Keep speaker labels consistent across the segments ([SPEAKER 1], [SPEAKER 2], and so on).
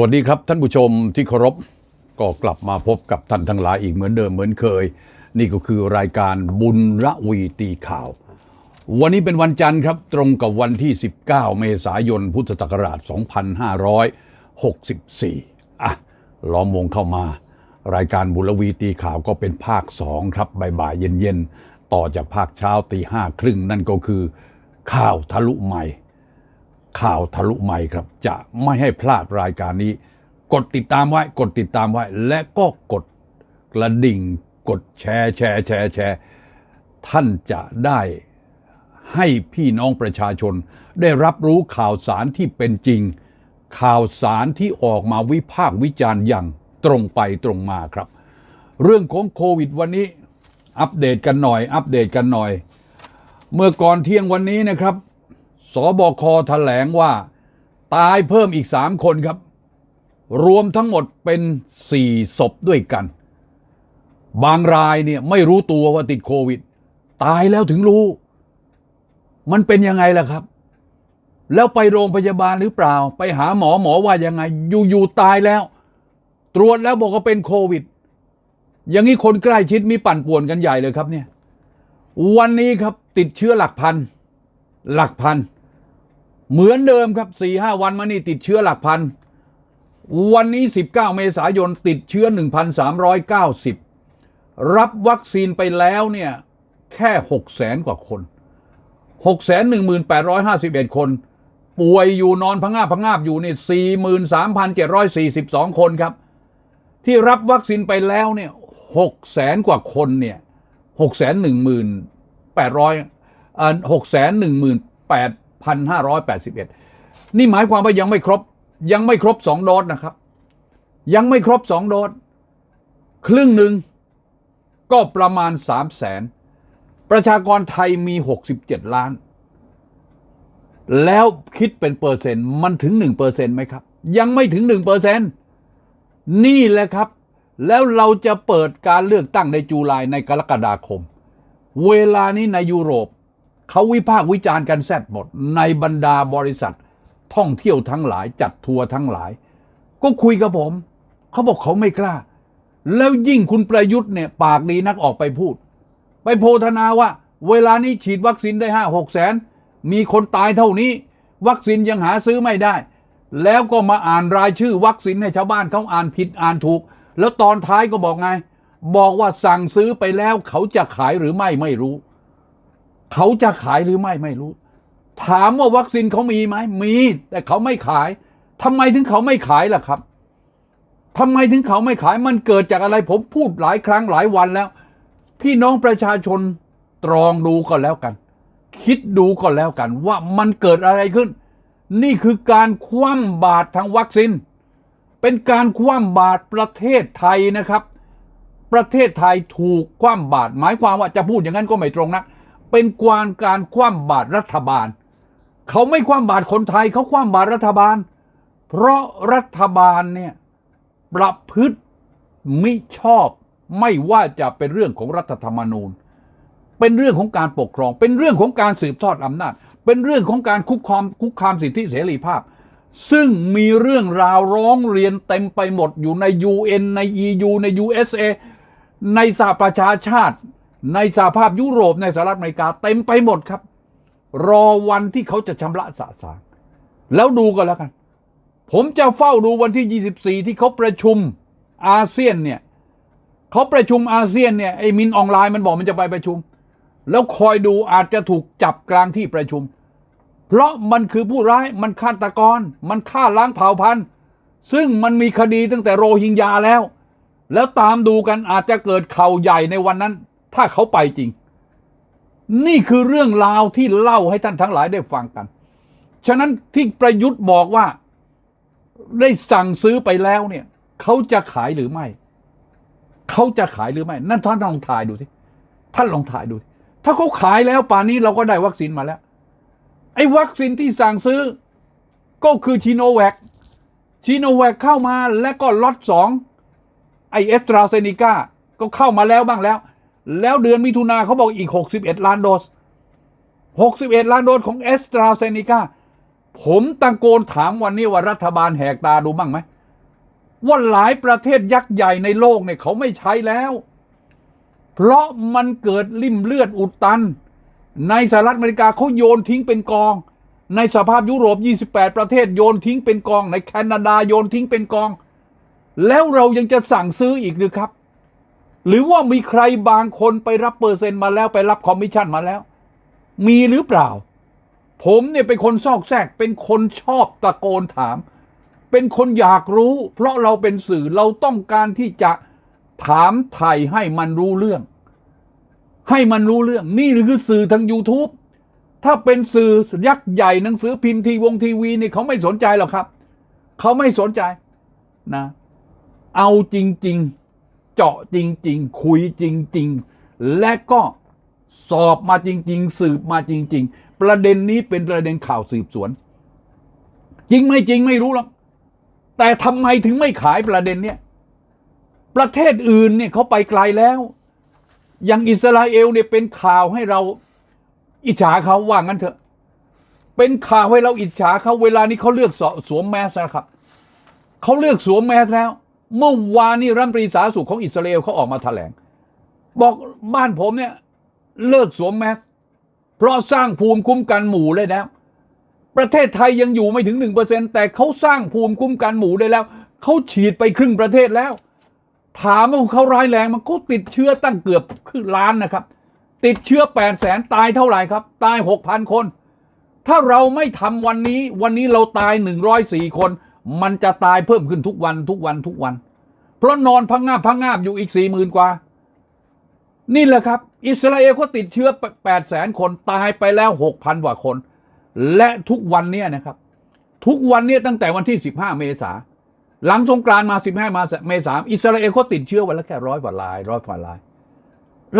[SPEAKER 1] วัสดีครับท่านผู้ชมที่เคารพก็กลับมาพบกับท่านทั้งหลายอีกเหมือนเดิมเหมือนเคย นี่ก็คือรายการบุญระวีตีข่าว วันนี้เป็นวันจันทร์ครับ ตรงกับวันที่ 19 เมษายน พุทธศักราช 2564 อะล้อมวงเข้ามา รายการบุญระวีตีข่าวก็เป็นภาค 2 ครับบ่ายๆเย็นๆ ต่อจากภาคเช้าตีห้าครึ่งนั่นก็คือ ข่าวทะลุใหม่ ข่าวทะลุใหม่ครับ จะไม่ให้พลาดรายการนี้ กดติดตามไว้ กดติดตามไว้ และก็กดกระดิ่ง กดแชร์ แชร์แชร์แชร์ ท่านจะได้ให้พี่น้องประชาชน ได้รับรู้ข่าวสารที่เป็นจริง ข่าวสารที่ออกมาวิพากษ์วิจารณ์อย่างตรงไปตรงมาครับ เรื่องของโควิดวันนี้ อัปเดตกันหน่อย อัปเดตกันหน่อย เมื่อก่อนเที่ยงวันนี้นะครับ สบคแถลงว่า ตายเพิ่มอีกสามคนครับ รวมทั้งหมดเป็นสี่ศพด้วยกัน บางรายเนี่ยไม่รู้ตัวว่าติดโควิด ตายแล้วถึงรู้ มันเป็นยังไงล่ะครับ แล้วไปโรงพยาบาลหรือเปล่า ไปหาหมอหมอว่ายังไง อยู่ๆตายแล้ว ตรวจแล้วบอกว่าเป็นโควิด อย่างนี้คนใกล้ชิดมีปั่นป่วนกันใหญ่เลยครับเนี่ยวันนี้ครับติดเชื้อหลักพันหลักพัน เหมือนเดิมครับสี่ห้าวันมานี่ติดเชื้อหลักพัน วันนี้ 19 เมษายนติดเชื้อ 1,390 รับวัคซีนไปแล้วเนี่ยแค่6แสนกว่าคน 6 1 8 5 1 คน ป่วยอยู่นอนพังงาบพังงาบอยู่นี่43,742 คนครับ ที่รับวัคซีนไปแล้วเนี่ย6แสนกว่าคนเนี่ย6แสน18,800อ่า6แส น18,581 นี่หมายความว่ายังไม่ครบยังไม่ครบสองโดสนะครับ ยังไม่ครบสองโดส ครึ่งหนึ่งก็ประมาณสามแสนประชากรไทยมี 67 ล้าน แล้วคิดเป็นเปอร์เซ็นต์มันถึง 1เปอร์เซ็นต์ไหมครับ ยังไม่ถึง 1เปอร์เซ็นต์นี่แหละครับ แล้วเราจะเปิดการเลือกตั้งในจูลายในกรกฎาคม เวลานี้ในยุโรป เขาวิพากษ์วิจารณ์กันแซดหมด ในบรรดาบริษัท ท่องเที่ยวทั้งหลาย จัดทัวร์ทั้งหลาย ก็คุยกับผม เขาบอกเขาไม่กล้า แล้วยิ่งคุณประยุทธ์เนี่ย ปากดีนักออกไปพูด ไปโพธนาว่า เวลานี้ฉีดวัคซีนได้ห้าหกแสน มีคนตายเท่านี้ วัคซีนยังหาซื้อไม่ได้ แล้วก็มาอ่านรายชื่อวัคซีนให้ชาวบ้านเขาอ่านผิดอ่านถูก แล้วตอนท้ายก็บอกไง บอกว่าสั่งซื้อไปแล้วเขาจะขายหรือไม่ไม่รู้ เขาจะขายหรือไม่ไม่รู้ ถามว่าวัคซีนเขามีไหมมี แต่เขาไม่ขายทำไมถึงเขาไม่ขายล่ะครับทำไมถึงเขาไม่ขายมันเกิดจากอะไรผมพูดหลายครั้งหลายวันแล้ว พี่น้องประชาชนตรองดูก็แล้วกัน คิดดูก็แล้วกัน ว่ามันเกิดอะไรขึ้น นี่คือการคว่ำบาตรทางวัคซีนเป็นการคว่ำบาตรประเทศไทยนะครับ ประเทศไทยถูกคว่ำบาตรหมายความว่าจะพูดอย่างนั้นก็ไม่ตรงนะ เป็นการการคว่ำบาตรรัฐบาล เขาไม่คว่ำบาตรคนไทยเขาคว่ำบาตรรัฐบาล เพราะรัฐบาลเนี่ยประพฤติมิชอบไม่ว่าจะเป็นเรื่องของรัฐธรรมนูญ เป็นเรื่องของการปกครอง เป็นเรื่องของการสืบทอดอำนาจ เป็นเรื่องของการคุกคามคุกคามสิทธิเสรีภาพ ซึ่งมีเรื่องราวร้องเรียนเต็มไปหมดอยู่ใน UN ใน EU ใน USA ในสหประชาชาติ ในสหภาพยุโรปในสหรัฐอเมริกาเต็มไปหมดครับ รอวันที่เขาจะชำระสะสางแล้วดูกันแล้วกัน ผมจะเฝ้าดูวันที่ 24 ที่เขาประชุมอาเซียนเนี่ยเขาประชุมอาเซียนเนี่ยไอ้มินออนไลน์มันบอกมันจะไปประชุม แล้วคอยดูอาจจะถูกจับกลางที่ประชุม เพราะมันคือผู้ร้ายมันฆาตกร มันฆ่าล้างเผ่าพันธุ์ ซึ่งมันมีคดีตั้งแต่โรฮิงญาแล้ว แล้วตามดูกันอาจจะเกิดข่าวใหญ่ในวันนั้น ถ้าเขาไปจริง นี่คือเรื่องราวที่เล่าให้ท่านทั้งหลายได้ฟังกัน ฉะนั้นที่ประยุทธ์บอกว่าได้สั่งซื้อไปแล้วเนี่ยเขาจะขายหรือไม่ เขาจะขายหรือไม่ นั่นท่านลองถ่ายดูสิท่านลองถ่ายดู ถ้าเขาขายแล้วป่านนี้เราก็ได้วัคซีนมาแล้ว ไอ้วัคซีนที่สั่งซื้อ ก็คือชิโนแวคชิโนแวคเข้ามาและก็ล็อตสองไอเอสตราเซเนกาก็เข้ามาแล้วบ้างแล้ว แล้วเดือนมิถุนาเขาบอกอีก 61 ล้านโดส 61 ล้านโดสของเอสตราเซเนกาผมตะโกนถามวันนี้ว่ารัฐบาลแหกตาดูบ้างไหม ว่าหลายประเทศยักษ์ใหญ่ในโลกเนี่ยเขาไม่ใช้แล้ว เพราะมันเกิดริ่มเลือดอุดตัน ในสหรัฐอเมริกาเขาโยนทิ้งเป็นกอง ในสภาพยุโรป 28 ประเทศโยนทิ้งเป็นกอง ในแคนาดาโยนทิ้งเป็นกอง แล้วเรายังจะสั่งซื้ออีกหรือครับ หรือว่ามีใครบางคนไปรับเปอร์เซ็นต์มาแล้วไปรับคอมมิชชั่นมาแล้ว มีหรือเปล่า ผมเนี่ยเป็นคนซอกแซกเป็นคนชอบตะโกนถาม เป็นคนอยากรู้ เพราะเราเป็นสื่อเราต้องการที่จะถามไทยให้มันรู้เรื่อง ให้มันรู้เรื่อง นี่คือสื่อทาง YouTube ถ้าเป็นสื่อยักษ์ใหญ่หนังสือพิมพ์ทีวงทีวีนี่เขาไม่สนใจหรอกครับ เขาไม่สนใจนะ เอาจริง ๆ เจาะจริง ๆ คุยจริง ๆ และก็สอบมาจริง ๆ สืบมาจริง ๆ ประเด็นนี้เป็นประเด็นข่าวสืบสวน จริงไม่จริงไม่รู้หรอกแต่ทำไมถึงไม่ขายประเด็นเนี้ยประเทศอื่นเนี่ยเขาไปไกลแล้ว อย่างอิสราเอลเนี่ยเป็นข่าวให้เราอิจฉาเขาว่างั้นเถอะ เป็นข่าวให้เราอิจฉาเขาเวลานี้เขาเลือกสวมแมสนะครับเขาเลือกสวมแมสแล้ว เมื่อวานนี้รัฐมนตรีสาธารณสุขของอิสราเอลเขาออกมาแถลง บอกบ้านผมเนี่ยเลิกสวมแมสเพราะสร้างภูมิคุ้มกันหมู่เลยแล้ว ประเทศไทยยังอยู่ไม่ถึงหนึ่งเปอร์เซ็นแต่เขาสร้างภูมิคุ้มกันหมู่ได้แล้วเขาฉีดไปครึ่งประเทศแล้ว ถามว่าเขาร้ายแรงมันเขาติดเชื้อตั้งเกือบครึ่งล้านนะครับ ติดเชื้อแปดแสนตายเท่าไหร่ครับ ตายหกพันคน ถ้าเราไม่ทำวันนี้ วันนี้เราตายหนึ่งร้อยสี่คน มันจะตายเพิ่มขึ้นทุกวันทุกวันทุกวัน เพราะนอนพังงาบพังงาบอยู่อีกสี่หมื่นกว่า นี่แหละครับ อิสราเอลเขาติดเชื้อแปดแสนคนตายไปแล้วหกพันกว่าคน และทุกวันเนี้นะครับ ทุกวันเนี้ตั้งแต่วันที่สิบห้าเมษาหลังสงกรานมาสิบห้ามาเมษาอิสราเอลเขาติดเชื้อวันละแค่ร้อยกว่าลายร้อยกว่าลาย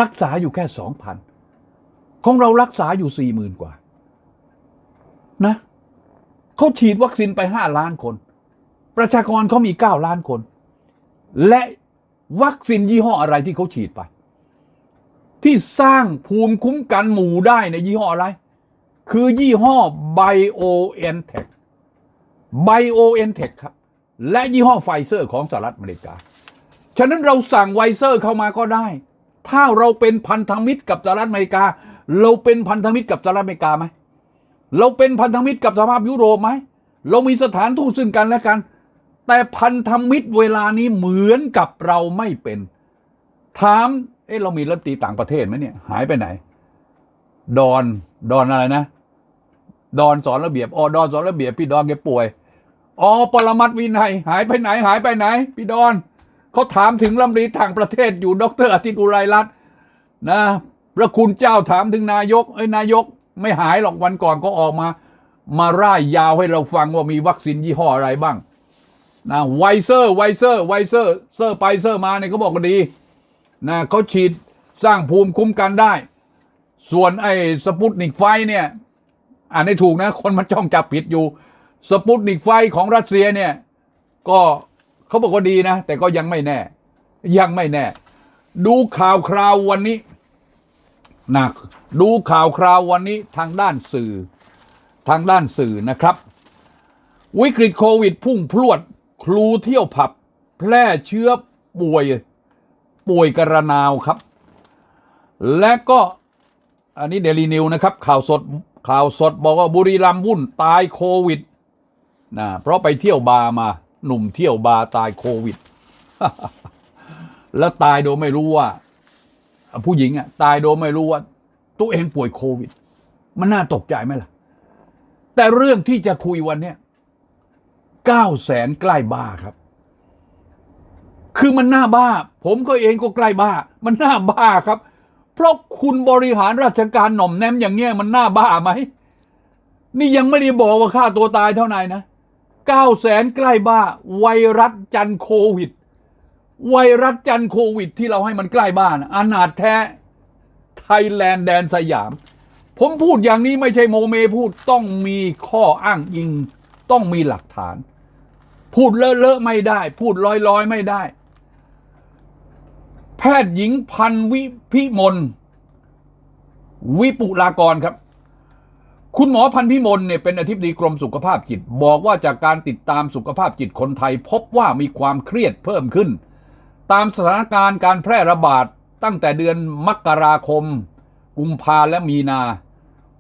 [SPEAKER 1] รักษาอยู่แค่สองพันของเรารักษาอยู่สี่หมื่นกว่า นะเขาฉีดวัคซีนไปห้าล้านคน ประชากรเขามีเก้าล้านคน และวัคซีนยี่ห้ออะไรที่เขาฉีดไป ที่สร้างภูมิคุ้มกันหมู่ได้ในยี่ห้ออะไร คือยี่ห้อ BioNTech BioNTech ครับ และยี่ห้อไฟเซอร์ของสหรัฐอเมริกา ฉะนั้นเราสั่งไวเซอร์เข้ามาก็ได้ ถ้าเราเป็นพันธมิตรกับสหรัฐอเมริกา เราเป็นพันธมิตรกับสหรัฐอเมริกาไหมเราเป็นพันธมิตรกับสหภาพยุโรปไหมเรามีสถานทูตซึ่งกันและกัน แต่พันธมิตรเวลานี้เหมือนกับเราไม่เป็น ถาม เอ๊ะเรามีรัฐมนตรีต่างประเทศไหมเนี่ย หายไปไหน ดอน ดอนอะไรนะ ดอนสอนระเบียบอ๋อดอนสอนระเบียบพี่ดอนแกป่วยอ๋อปรมัตวินัย หายไปไหน หายไปไหน พี่ดอนเขาถามถึงรัฐมนตรีต่างประเทศอยู่ดรอาทิตย์อุไรรัตน์นะพระคุณเจ้าถามถึงนายก เอ้ยนายก ไม่หายหรอกวันก่อนก็ออกมา มาร่ายยาวให้เราฟังว่ามีวัคซีนยี่ห้ออะไรบ้าง นะไวเซอร์ไวเซอร์ไวเซอร์เซอร์ไปเซอร์มาเนี่ยเขาบอกก็ดีนะเขาฉีดสร้างภูมิคุ้มกันได้ ส่วนไอ้สปุตนิกไฟเนี่ยอ่านให้ถูกนะ คนมันจ้องจับผิดอยู่ สปุตนิกไฟของรัสเซียเนี่ยก็เขาบอกว่าดีนะ แต่ก็ยังไม่แน่ ยังไม่แน่ ดูข่าวคราววันนี้นะดูข่าวคราววันนี้ทางด้านสื่อ ทางด้านสื่อนะครับ วิกฤตโควิดพุ่งพรวด ครูเที่ยวผับ แพร่เชื้อป่วย ป่วยกระนาวครับ และก็ อันนี้เดลีนิวนะครับ ข่าวสดข่าวสดบอกว่าบุรีรัมย์วุ่นตายโควิดนะเพราะไปเที่ยวบาร์มา หนุ่มเที่ยวบาร์ตายโควิด แล้วตายโดยไม่รู้ว่า ผู้หญิงอะ ตายโดยไม่รู้ว่า ตัวเองป่วยโควิด มันน่าตกใจไหมล่ะ แต่เรื่องที่จะคุยวันเนี้ย เก้าแสนใกล้บ้าครับ คือมันน่าบ้า ผมก็เองก็ใกล้บ้า มันน่าบ้าครับ เพราะคุณบริหารราชการหน่อมแนมอย่างเงี้ยมันน่าบ้าไหม นี่ยังไม่ได้บอกว่าค่าตัวตายเท่าไหร่นะเก้าแสนใกล้บ้า ไวรัสจันโควิด ไวรัสจันโควิด ที่เราให้มันใกล้บ้านอนาถแท้ไทยแลนด์แดนสยาม ผมพูดอย่างนี้ไม่ใช่โมเมพูดต้องมีข้ออ้างอิง ต้องมีหลักฐาน พูดเลอะๆไม่ได้ พูดลอยๆไม่ได้ แพทย์หญิงพันวิพิมลวิปุลากรครับ คุณหมอพันพิมลเนี่ยเป็นอธิบดีกรมสุขภาพจิต บอกว่าจากการติดตามสุขภาพจิตคนไทย พบว่ามีความเครียดเพิ่มขึ้น ตามสถานการณ์การแพร่ระบาดตั้งแต่เดือนมกราคม กุมภาและมีนา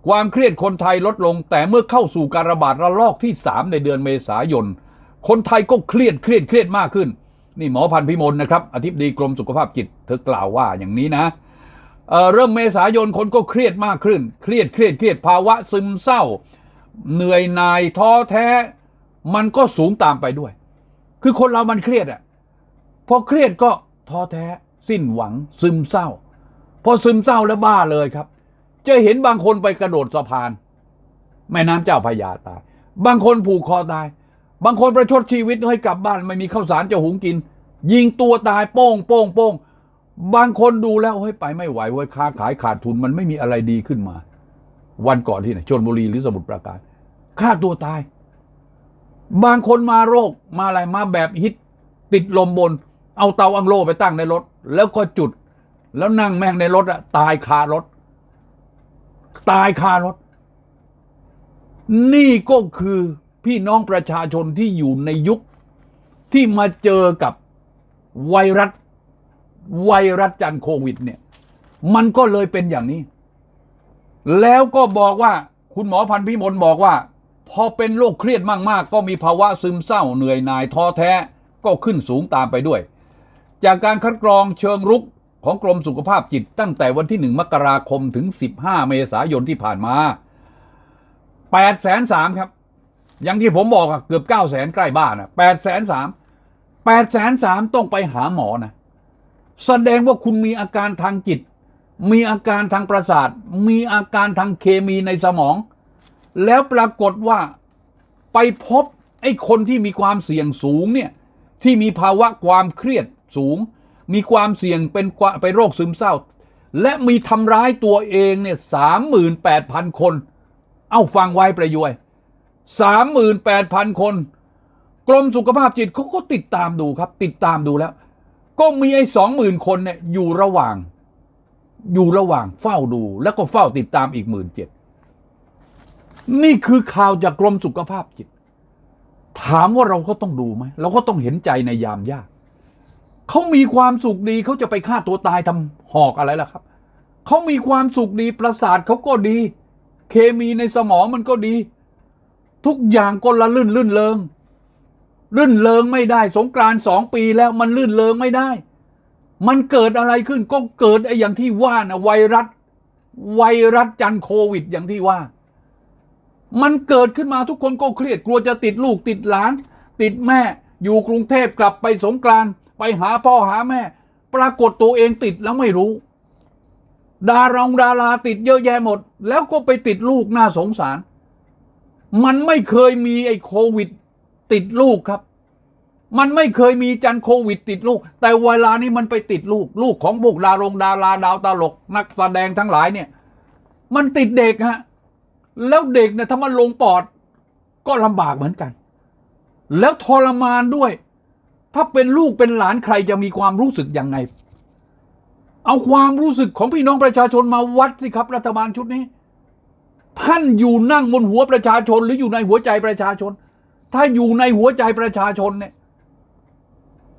[SPEAKER 1] ความเครียดคนไทยลดลง แต่เมื่อเข้าสู่การระบาดระลอกที่ 3 ในเดือนเมษายน คนไทยก็เครียดเครียดเครียดมากขึ้น นี่หมอพันธ์พิมลนะครับอธิบดีกรมสุขภาพจิต เธอกล่าวว่าอย่างนี้นะเเริ่มเมษายนคนก็เครียดมากขึ้น เครียดเครียดเครียดภาวะซึมเศร้า เหนื่อยหน่ายท้อแท้ มันก็สูงตามไปด้วย คือคนเรามันเครียดอะพอเครียดก็ท้อแท้ สิ้นหวัง ซึมเศร้า พอซึมเศร้าแล้วบ้าเลยครับ จะเห็นบางคนไปกระโดดสะพาน แม่น้ำเจ้าพระยาตาย บางคนผูกคอตาย บางคนประชดชีวิตให้กลับบ้านไม่มีข้าวสารจะหุงกิน ยิงตัวตายโป้งโป้งโป้งบางคนดูแล้วเฮ้ยไปไม่ไหวเว้ยค้าขายขาดทุนมันไม่มีอะไรดีขึ้นมา วันก่อนที่ไหนชนบุรีหรือสมุทรปราการฆ่าตัวตาย บางคนมาโรคมาอะไรมาแบบฮิต ติดลมบน เอาเตาอังโลไปตั้งในรถ แล้วก็จุด แล้วนั่งแม่งในรถอะตายคารถ ตายคารถ นี่ก็คือ พี่น้องประชาชนที่อยู่ในยุคที่มาเจอกับไวรัสไวรัสจันโควิดเนี่ย มันก็เลยเป็นอย่างนี้ แล้วก็บอกว่าคุณหมอพันพิมลบอกว่า พอเป็นโรคเครียดมากๆ ก็มีภาวะซึมเศร้าเหนื่อยหน่ายท้อแท้ก็ขึ้นสูงตามไปด้วย จากการคัดกรองเชิงรุกของกรมสุขภาพจิตตั้งแต่วันที่ 1 มกราคมถึง 15 เมษายนที่ผ่านมา8แสนสามครับ อย่างที่ผมบอกอะเกือบ9แสนใกล้บ้านอะ8แสนสาม8แสนสามต้องไปหาหมอนะแสดงว่าคุณมีอาการทางจิต มีอาการทางประสาท มีอาการทางเคมีในสมอง แล้วปรากฏว่าไปพบไอ้คนที่มีความเสี่ยงสูงเนี่ยที่มีภาวะความเครียดสูง มีความเสี่ยงเป็นไปโรคซึมเศร้า และมีทำร้ายตัวเองเนี่ยสามหมื่นแปดพันคน เอ้าฟังไว้ประยวย สามหมื่นแปดพันคน กรมสุขภาพจิตเขาก็ติดตามดูครับ ติดตามดูแล้ว ก็มีไอ้สองหมื่นคนเนี่ยอยู่ระหว่าง อยู่ระหว่างเฝ้าดู แล้วก็เฝ้าติดตามอีกหมื่นเจ็ดนี่คือข่าวจากกรมสุขภาพจิต ถามว่าเราก็ต้องดูไหมเราก็ต้องเห็นใจในยามยากเขามีความสุขดีเขาจะไปฆ่าตัวตายทำหอกอะไรล่ะครับเขามีความสุขดีประสาทเขาก็ดี เคมีในสมองมันก็ดี ทุกอย่างก็ละลื่นลื่นเริงลื่นเริงไม่ได้ สงกรานสองปีแล้วมันลื่นเริงไม่ได้ มันเกิดอะไรขึ้นก็เกิดไอ้อย่างที่ว่านะไวรัสไวรัสจันโควิดอย่างที่ว่า มันเกิดขึ้นมาทุกคนก็เครียดกลัวจะติดลูกติดหลาน ติดแม่อยู่กรุงเทพกลับไปสงกรานไปหาพ่อหาแม่ ปรากฏตัวเองติดแล้วไม่รู้ ดารองดาราติดเยอะแยะหมด แล้วก็ไปติดลูกน่าสงสาร มันไม่เคยมีไอ้โควิดติดลูกครับ มันไม่เคยมีจันโควิดติดลูก แต่เวลานี้มันไปติดลูก ลูกของพวกดารงดาราดาวตลก นักแสดงทั้งหลายเนี่ย มันติดเด็กฮะ แล้วเด็กเนี่ยถ้ามันลงปอด ก็ลำบากเหมือนกัน แล้วทรมานด้วย ถ้าเป็นลูกเป็นหลานใครจะมีความรู้สึกยังไง เอาความรู้สึกของพี่น้องประชาชนมาวัดสิครับรัฐบาลชุดนี้ ท่านอยู่นั่งบนหัวประชาชน หรืออยู่ในหัวใจประชาชน ถ้าอยู่ในหัวใจประชาชนเนี่ย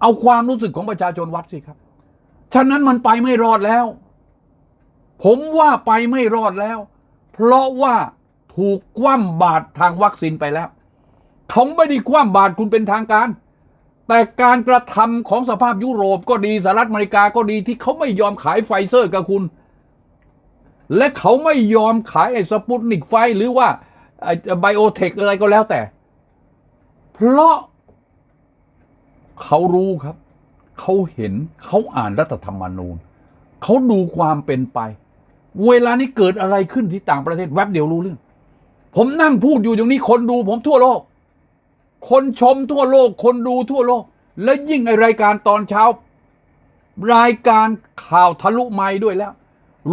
[SPEAKER 1] เอาความรู้สึกของประชาชนวัดสิครับ ฉะนั้นมันไปไม่รอดแล้ว ผมว่าไปไม่รอดแล้ว เพราะว่าถูกคว่ำบาตรทางวัคซีนไปแล้วเขาไม่ได้คว่ำบาตรคุณเป็นทางการ แต่การกระทำของสภาพยุโรปก็ดีสหรัฐอเมริกาก็ดีที่เขาไม่ยอมขายไฟเซอร์กับคุณ และเขาไม่ยอมขายไอ้สปุตนิกไฟหรือว่าไบโอเทคอะไรก็แล้วแต่ เพราะเขารู้ครับ เขาเห็นเขาอ่านรัฐธรรมนูญ เขาดูความเป็นไป เวลานี้เกิดอะไรขึ้นที่ต่างประเทศแวบเดียวรู้เรื่อง ผมนั่งพูดอยู่อย่างนี้คนดูผมทั่วโลก คนชมทั่วโลก คนดูทั่วโลก แล้วยิ่งไอรายการตอนเช้า รายการข่าวทะลุไม้ด้วยแล้ว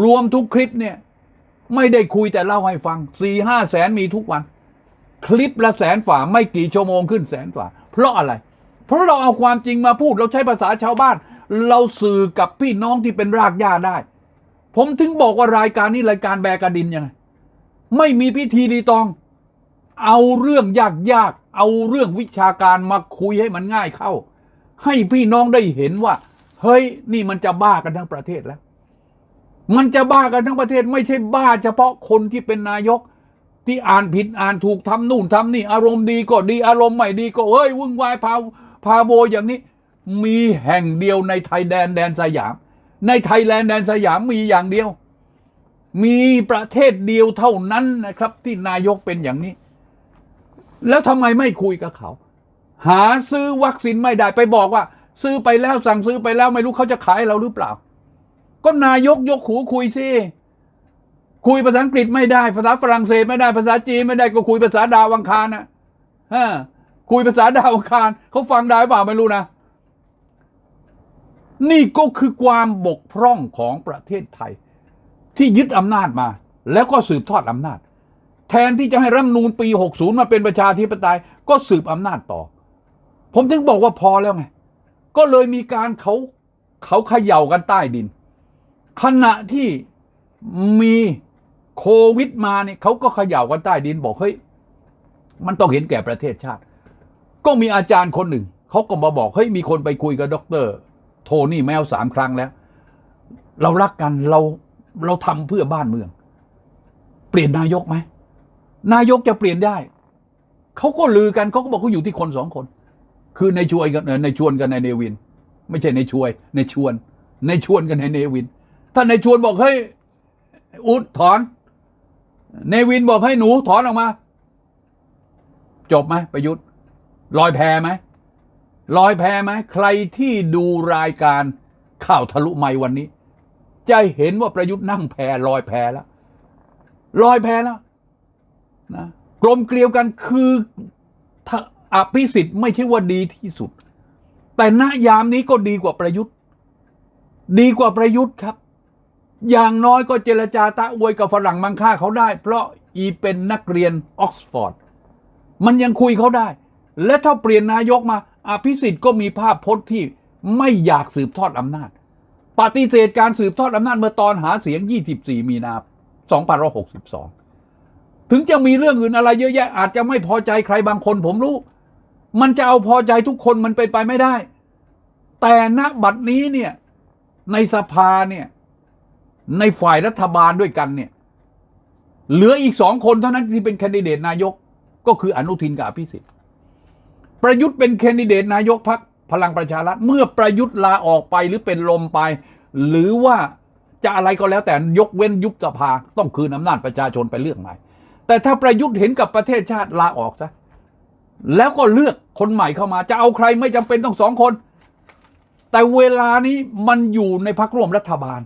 [SPEAKER 1] รวมทุกคลิปเนี่ย ไม่ได้คุยแต่เล่าให้ฟังสี่ห้าแสนมีทุกวัน คลิปละแสนฝ่าไม่กี่ชั่วโมงขึ้นแสนฝ่าเพราะอะไร เพราะเราเอาความจริงมาพูดเราใช้ภาษาชาวบ้าน เราสื่อกับพี่น้องที่เป็นรากหญ้าได้ ผมถึงบอกว่ารายการนี้รายการแบกระดินยังไงไม่มีพิธีรีตอง เอาเรื่องยากๆเอาเรื่องวิชาการมาคุยให้มันง่ายเข้า ให้พี่น้องได้เห็นว่า เฮ้ยนี่มันจะบ้ากันทั้งประเทศแล้ว มันจะบ้ากันทั้งประเทศไม่ใช่บ้าเฉพาะคนที่เป็นนายก ที่อ่านผิดอ่านถูกทำนู่นทำนี่ อารมณ์ดีก็ดีอารมณ์ไม่ดีก็เฮ้ยวุ่นวายพาพาโบอย่างนี้ มีแห่งเดียวในไทยแดนแดนสยาม ในไทยแลนด์แดนสยามมีอย่างเดียว มีประเทศเดียวเท่านั้นนะครับ ที่นายกเป็นอย่างนี้ แล้วทำไมไม่คุยกับเขา หาซื้อวัคซีนไม่ได้ไปบอกว่า ซื้อไปแล้วสั่งซื้อไปแล้วไม่รู้เขาจะขายเราหรือเปล่า ก็นายกยกหูคุยสิคุยภาษาอังกฤษไม่ได้ ภาษาฝรั่งเศสไม่ได้ภาษาจีนไม่ได้ก็คุยภาษาดาวังคารนะฮะคุยภาษาดาวังคารเขาฟังได้เปล่าไม่รู้นะ นี่ก็คือความบกพร่องของประเทศไทย ที่ยึดอำนาจมา แล้วก็สืบทอดอำนาจ แทนที่จะให้รัฐมนูญปี 60 มาเป็นประชาธิปไตย ก็สืบอำนาจต่อ ผมถึงบอกว่าพอแล้วไง ก็เลยมีการเขาเขาเขย่ากันใต้ดิน ขณะที่มีโควิดมาเนี่ยเขาก็เขย่ากันใต้ดินบอกเฮ้ยมันต้องเห็นแก่ประเทศชาติ ก็มีอาจารย์คนหนึ่ง เขาก็มาบอกเฮ้ยมีคนไปคุยกับด็อกเตอร์โทนี่แมวสามครั้งแล้ว เรารักกันเราเราทำเพื่อบ้านเมือง เปลี่ยนนายกไหมนายกจะเปลี่ยนได้ เขาก็ลือกันเขาก็บอกเขาอยู่ที่คนสองคน คือในช่วยกับในชวนกับในเนวิน ไม่ใช่ในช่วยในชวน ในชวนกับในเนวิน ถ้านในชวนบอกเฮ้ยอุดถอนเนวินบอกให้หนูถอนออกมา จบไหมประยุทธ์ลอยแพไหมลอยแพไหมใครที่ดูรายการข่าวทะลุไมค์วันนี้ จะเห็นว่าประยุทธ์นั่งแพลอยแพแล้วลอยแพแล้วนะกลมเกลียวกันคือถ้าอภิสิทธิ์ไม่ใช่ว่าดีที่สุด แต่ณยามนี้ก็ดีกว่าประยุทธ์ ดีกว่าประยุทธ์ครับ อย่างน้อยก็เจรจาตะอวยกับฝรั่งมังค่าเขาได้ เพราะอีเป็นนักเรียนออกซฟอร์ดมันยังคุยเขาได้ และถ้าเปลี่ยนนายกมา อภิสิทธิ์ก็มีภาพพจน์ที่ไม่อยากสืบทอดอำนาจ ปฏิเสธการสืบทอดอำนาจเมื่อตอนหาเสียง 24 มีนา2562 ถึงจะมีเรื่องอื่นอะไรเยอะแยะ อาจจะไม่พอใจใครบางคนผมรู้ มันจะเอาพอใจทุกคนมันเป็นไปไม่ได้ แต่ณบัดนี้เนี่ยในสภาเนี่ย ในฝ่ายรัฐบาลด้วยกันเนี่ย เหลืออีกสองคนเท่านั้นที่เป็นแคนดิเดตนายก ก็คืออนุทินกับอภิสิทธิ์ ประยุทธ์เป็นแคนดิเดตนายกพักพลังประชารัฐเมื่อประยุทธ์ลาออกไปหรือเป็นลมไป หรือว่าจะอะไรก็แล้วแต่ยกเว้นยุบสภาต้องคืนอำนาจประชาชนไปเลือกใหม่ แต่ถ้าประยุทธ์เห็นกับประเทศชาติลาออกซะแล้วก็เลือกคนใหม่เข้ามา จะเอาใครไม่จำเป็นต้องสองคน แต่เวลานี้มันอยู่ในพักร่วมรัฐบาล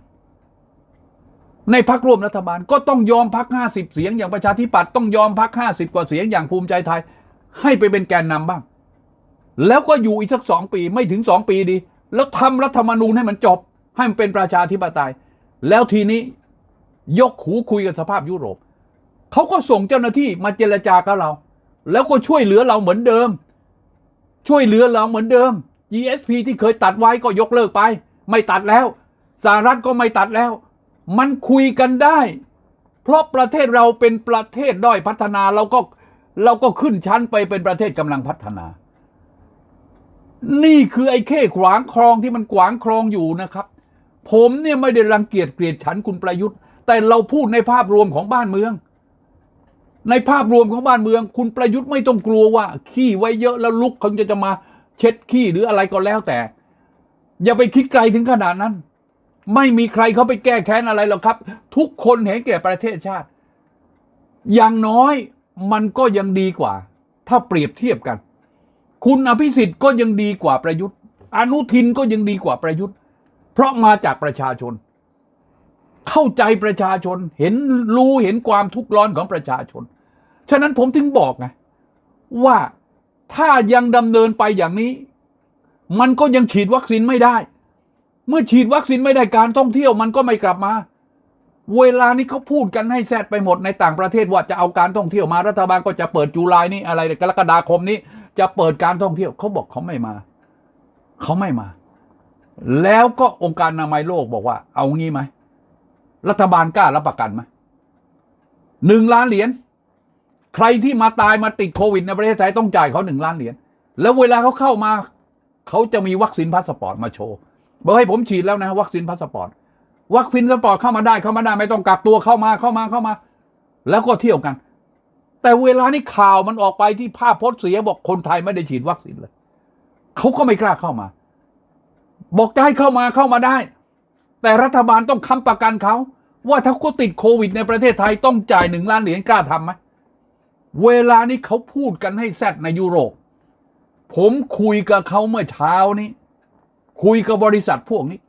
[SPEAKER 1] ในพักร่วมรัฐบาลก็ต้องยอมพักห้าสิบเสียงอย่างประชาธิปัตย์ต้องยอมพักห้าสิบกว่าเสียงอย่างภูมิใจไทย ให้ไปเป็นแกนนำบ้าง แล้วก็อยู่อีกสักสองปีไม่ถึงสองปีดี แล้วทำรัฐธรรมนูญให้มันจบ ให้มันเป็นประชาธิปไตย แล้วทีนี้ยกหูคุยกับสภาพยุโรปเขาก็ส่งเจ้าหน้าที่มาเจรจากับเรา แล้วก็ช่วยเหลือเราเหมือนเดิม ช่วยเหลือเราเหมือนเดิม GSP ที่เคยตัดไว้ก็ยกเลิกไป ไม่ตัดแล้วสหรัฐก็ไม่ตัดแล้ว มันคุยกันได้ เพราะประเทศเราเป็นประเทศด้อยพัฒนาเราก็เราก็ขึ้นชั้นไปเป็นประเทศกำลังพัฒนา นี่คือไอ้เข้ขวางคลองที่มันขวางคลองอยู่นะครับ ผมเนี่ยไม่ได้รังเกียจเกลียดฉันคุณประยุทธ์ แต่เราพูดในภาพรวมของบ้านเมือง ในภาพรวมของบ้านเมือง คุณประยุทธ์ไม่ต้องกลัวว่า ขี้ไว้เยอะแล้วลุกเขาจะจะมาเช็ดขี้หรืออะไรก็แล้วแต่ อย่าไปคิดไกลถึงขนาดนั้น ไม่มีใครเขาไปแก้แค้นอะไรหรอกครับ ทุกคนเห็นแก่ประเทศชาติ อย่างน้อยมันก็ยังดีกว่า ถ้าเปรียบเทียบกัน คุณอภิสิทธิ์ก็ยังดีกว่าประยุทธ์ อนุทินก็ยังดีกว่าประยุทธ์ เพราะมาจากประชาชน เข้าใจประชาชนเห็นรู้เห็นความทุกข์ร้อนของประชาชน ฉะนั้นผมถึงบอกไงว่าถ้ายังดำเนินไปอย่างนี้ มันก็ยังฉีดวัคซีนไม่ได้ เมื่อฉีดวัคซีนไม่ได้การท่องเที่ยวมันก็ไม่กลับมา เวลานี้เขาพูดกันให้แซดไปหมดในต่างประเทศว่าจะเอาการท่องเที่ยวมารัฐบาลก็จะเปิดจุลายนี่อะไรกรกฎาคมนี้ จะเปิดการท่องเที่ยวเขาบอกเขาไม่มาเขาไม่มา แล้วก็องค์การอนามัยโลกบอกว่า เอางี้ไหมรัฐบาลกล้ารับประกันไหมหนึ่งล้านเหรียญใครที่มาตายมาติดโควิดในประเทศไทยต้องจ่ายเขาหนึ่งล้านเหรียญแล้วเวลาเขาเข้ามา เขาจะมีวัคซีนพาสปอร์ตมาโชว์ บอกให้ผมฉีดแล้วนะ วัคซีนพาสปอร์ตวัคซีนพาสปอร์ตเข้ามาได้เข้ามาได้ไม่ต้องกักตัวเข้ามาเข้ามาเข้ามา แล้วก็เที่ยวกัน แต่เวลานี้ข่าวมันออกไปที่ภาพพจน์เสียบอกคนไทยไม่ได้ฉีดวัคซีนเลยเขาก็ไม่กล้าเข้ามา บอกจะให้เข้ามาเข้ามาได้ แต่รัฐบาลต้องค้ำประกันเขาว่าถ้าเขาติดโควิดในประเทศไทยต้องจ่ายหนึ่งล้านเหรียญกล้าทำไหมเวลานี้เขาพูดกันให้แซดในยุโรป ผมคุยกับเขาเมื่อเช้านี้ คุยกับบริษัทพวกนี้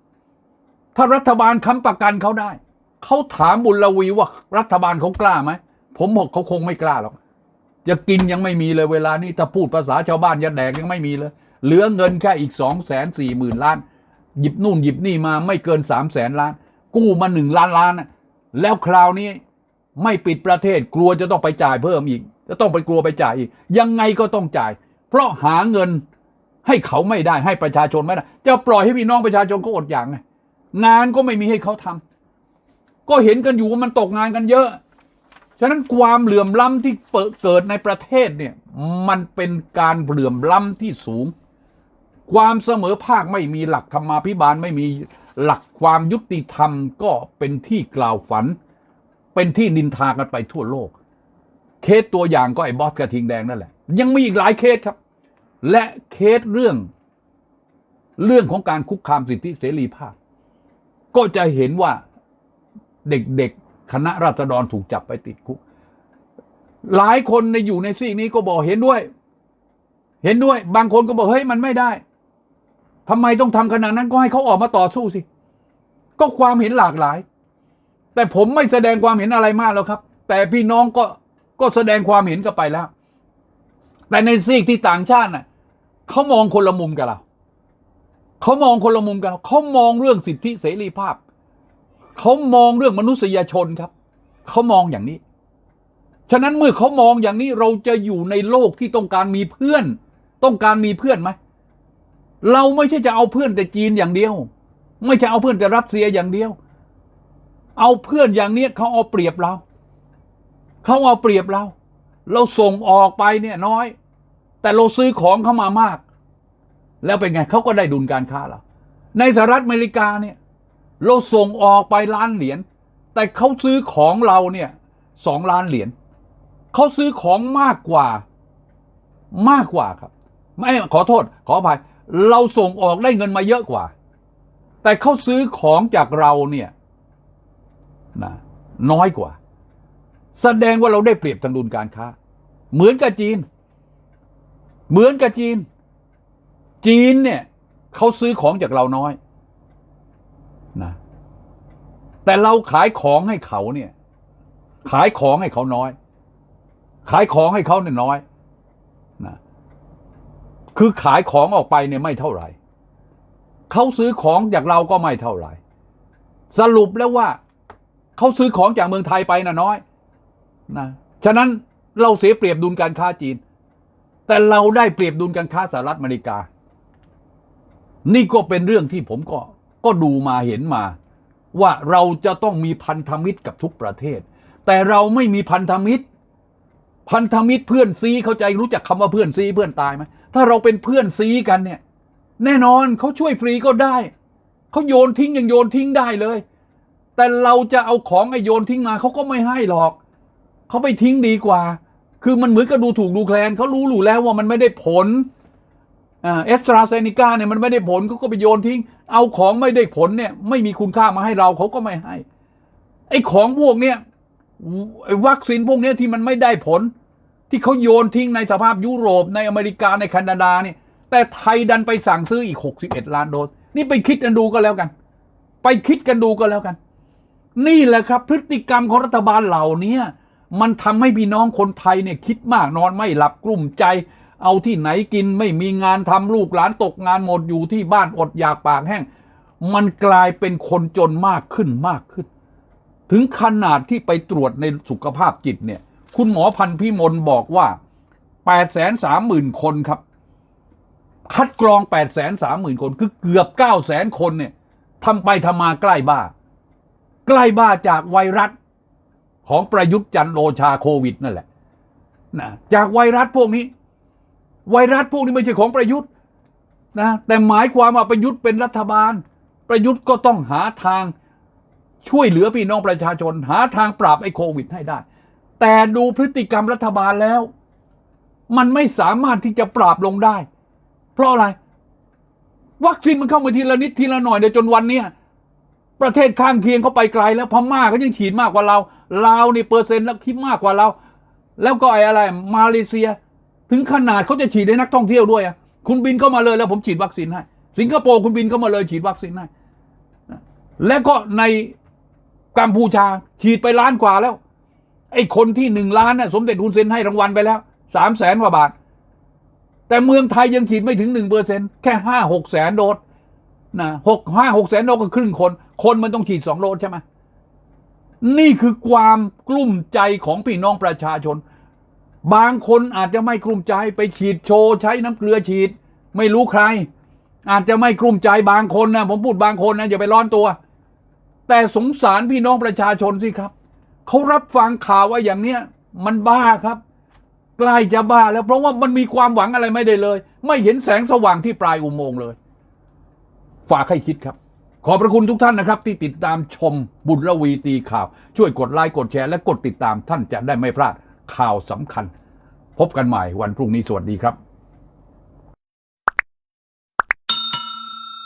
[SPEAKER 1] ถ้ารัฐบาลค้ำประกันเขาได้ เขาถามบุญลวีว่ารัฐบาลเขากล้าไหม ผมบอกเขาคงไม่กล้าหรอกจะกินยังไม่มีเลยเวลานี้ถ้าพูดภาษาชาวบ้านจะแดกยังไม่มีเลย เหลือเงินแค่อีกสองแสนสี่หมื่นล้าน หยิบนู่นหยิบนี่มาไม่เกินสามแสนล้าน กู้มาหนึ่งล้านล้าน แล้วคราวนี้ไม่ปิดประเทศกลัวจะต้องไปจ่ายเพิ่มอีก จะต้องไปกลัวไปจ่ายอีก ยังไงก็ต้องจ่าย เพราะหาเงิน ให้เขาไม่ได้ให้ประชาชนไม่ได้จะปล่อยให้พี่น้องประชาชนเขาอดอย่างไงงานก็ไม่มีให้เขาทำก็เห็นกันอยู่ว่ามันตกงานกันเยอะ ฉะนั้นความเหลื่อมล้ำที่เกิดในประเทศเนี่ยมันเป็นการเหลื่อมล้ำที่สูง ความเสมอภาคไม่มีหลักธรรมาภิบาลไม่มีหลักความยุติธรรมก็เป็นที่กล่าวฝัน เป็นที่นินทากันไปทั่วโลก เคสตัวอย่างก็ไอ้บอสกระทิงแดงนั่นแหละ ยังมีอีกหลายเคสครับ และเคสเรื่อง เรื่องของการคุกคามสิทธิเสรีภาพ ก็จะเห็นว่าเด็กๆคณะราษฎรถูกจับไปติดคุก หลายคนในอยู่ในซีกนี้ก็บอกเห็นด้วย เห็นด้วย บางคนก็บอกเฮ้ยมันไม่ได้ทำไมต้องทำขนาดนั้นก็ให้เขาออกมาต่อสู้สิ ก็ความเห็นหลากหลาย แต่ผมไม่แสดงความเห็นอะไรมากแล้วครับ แต่พี่น้องก็ก็แสดงความเห็นกันไปแล้ว แต่ในซีกที่ต่างชาติน่ะ เขามองคนละมุมกับเราเขามองคนละมุมกับเราเขามองเรื่องสิทธิเสรีภาพเขามองเรื่องมนุษยชนครับเขามองอย่างนี้ ฉะนั้นเมื่อเขามองอย่างนี้เราจะอยู่ในโลกที่ต้องการมีเพื่อน ต้องการมีเพื่อนไหมเราไม่ใช่จะเอาเพื่อนแต่จีนอย่างเดียว ไม่ใช่เอาเพื่อนแต่รัสเซียอย่างเดียว เอาเพื่อนอย่างเนี้ยเขาเอาเปรียบเราเขาเอาเปรียบเรา เราส่งออกไปเนี่ยน้อย แต่เราซื้อของเข้ามามาก แล้วเป็นไงเขาก็ได้ดุลการค้าเราในสหรัฐอเมริกาเนี่ยเราส่งออกไปล้านเหรียญแต่เขาซื้อของเราเนี่ยสองล้านเหรียญเขาซื้อของมากกว่ามากกว่าครับ ไม่ขอโทษ ขออภัยเราส่งออกได้เงินมาเยอะกว่า แต่เขาซื้อของจากเราเนี่ยนะน้อยกว่า แสดงว่าเราได้เปรียบทางดุลการค้า เหมือนกับจีน เหมือนกับจีน จีนเนี่ยเขาซื้อของจากเราน้อยนะแต่เราขายของให้เขาเนี่ย ขายของให้เขาน้อย ขายของให้เขาเนี่ยน้อยนะคือขายของออกไปเนี่ยไม่เท่าไหร่เขาซื้อของจากเราก็ไม่เท่าไหร่ สรุปแล้วว่าเขาซื้อของจากเมืองไทยไปนะน้อยนะฉะนั้นเราเสียเปรียบดุลการค้าจีน แต่เราได้เปรียบดุลการค้าสหรัฐอเมริกา นี่ก็เป็นเรื่องที่ผมก็ก็ดูมาเห็นมา ว่าเราจะต้องมีพันธมิตรกับทุกประเทศ แต่เราไม่มีพันธมิตร พันธมิตรเพื่อนซีเข้าใจรู้จักคำว่าเพื่อนซีเพื่อนตายไหมถ้าเราเป็นเพื่อนซีกันเนี่ย แน่นอนเขาช่วยฟรีก็ได้เขาโยนทิ้งยังโยนทิ้งได้เลย แต่เราจะเอาของไอโยนทิ้งมาเขาก็ไม่ให้หรอกเขาไปทิ้งดีกว่า คือมันเหมือนกับดูถูกดูแคลนเขารู้หรูแล้วว่ามันไม่ได้ผลอ่าเอสตราเซเนกาเนี่ยมันไม่ได้ผลเขาก็ไปโยนทิ้ง เอาของไม่ได้ผลเนี่ย ไม่มีคุณค่ามาให้เราเขาก็ไม่ให้ ไอ้ของพวกเนี้ยไอ้วัคซีนพวกเนี้ยที่มันไม่ได้ผล ที่เขาโยนทิ้งในสภาพยุโรปในอเมริกาในแคนาดาเนี่ย แต่ไทยดันไปสั่งซื้ออีก 61 ล้านโดส นี่ไปคิดกันดูก็แล้วกัน ไปคิดกันดูก็แล้วกัน นี่แหละครับ พฤติกรรมของรัฐบาลเหล่านี้ มันทำให้พี่น้องคนไทยเนี่ยคิดมากนอนไม่หลับกลุ่มใจ เอาที่ไหนกินไม่มีงานทำลูกหลานตกงานหมดอยู่ที่บ้านอดอยากปากแห้ง มันกลายเป็นคนจนมากขึ้นมากขึ้น ถึงขนาดที่ไปตรวจในสุขภาพจิตเนี่ย คุณหมอพันพิมลบอกว่า8 3 0 0 0 0คนครับ คัดกรอง8 3 0 0 0 0คนคือเกือบ9 0 0 0 0คนเนี่ยทำไปทำมาใกล้บ้า ใกล้บ้าจากไวรัส ของประยุทธ์จันทร์โอชาโควิดนั่นแหละนะจากไวรัสพวกนี้ ไวรัสพวกนี้ไม่ใช่ของประยุทธ์นะแต่หมายความว่าประยุทธ์เป็นรัฐบาล ประยุทธ์ก็ต้องหาทางช่วยเหลือพี่น้องประชาชน หาทางปราบไอ้โควิดให้ได้ แต่ดูพฤติกรรมรัฐบาลแล้ว มันไม่สามารถที่จะปราบลงได้ เพราะอะไร วัคซีนมันเข้ามาทีละนิดทีละหน่อยเดี๋ยวจนวันเนี้ย ประเทศข้างเคียงเขาไปไกลแล้วพม่าเขายังฉีดมากกว่าเราลาวนี่เปอร์เซ็นต์แล้วคิดมากกว่าเรา แล้วก็ไอ้อะไร มาเลเซีย ถึงขนาดเขาจะฉีดให้นักท่องเที่ยวด้วยอะคุณบินเข้ามาเลยแล้วผมฉีดวัคซีนให้ สิงคโปร์คุณบินเข้ามาเลยฉีดวัคซีนให้และก็ในกัมพูชาฉีดไปล้านกว่าแล้ว ไอ้คนที่หนึ่งล้านน่ะสมเด็จฮุนเซนให้รางวัลไปแล้วสามแสนกว่าบาท แต่เมืองไทยยังฉีดไม่ถึงหนึ่งเปอร์เซ็นแค่ห้าหกแสนโดส นะหกห้าหกแสนโดสก็ครึ่งคน คนมันต้องฉีดสองโดสใช่ไหมนี่คือความกลุ้มใจของพี่น้องประชาชน บางคนอาจจะไม่กลุ้มใจไปฉีดโชว์ใช้น้ำเกลือฉีด ไม่รู้ใคร อาจจะไม่กลุ้มใจบางคนนะผมพูดบางคนนะอย่าไปร้อนตัว แต่สงสารพี่น้องประชาชนสิครับเขารับฟังข่าวว่าอย่างเนี้ยมันบ้าครับใกล้จะบ้าแล้วเพราะว่ามันมีความหวังอะไรไม่ได้เลย ไม่เห็นแสงสว่างที่ปลายอุโมงค์เลย ฝากให้คิดครับ ขอบพระคุณทุกท่านนะครับ ที่ติดตามชมบุญระวีตีข่าว ช่วยกดไลค์กดแชร์และกดติดตามท่านจะได้ไม่พลาดข่าวสำคัญ พบกันใหม่วันพรุ่งนี้สวัสดีครับ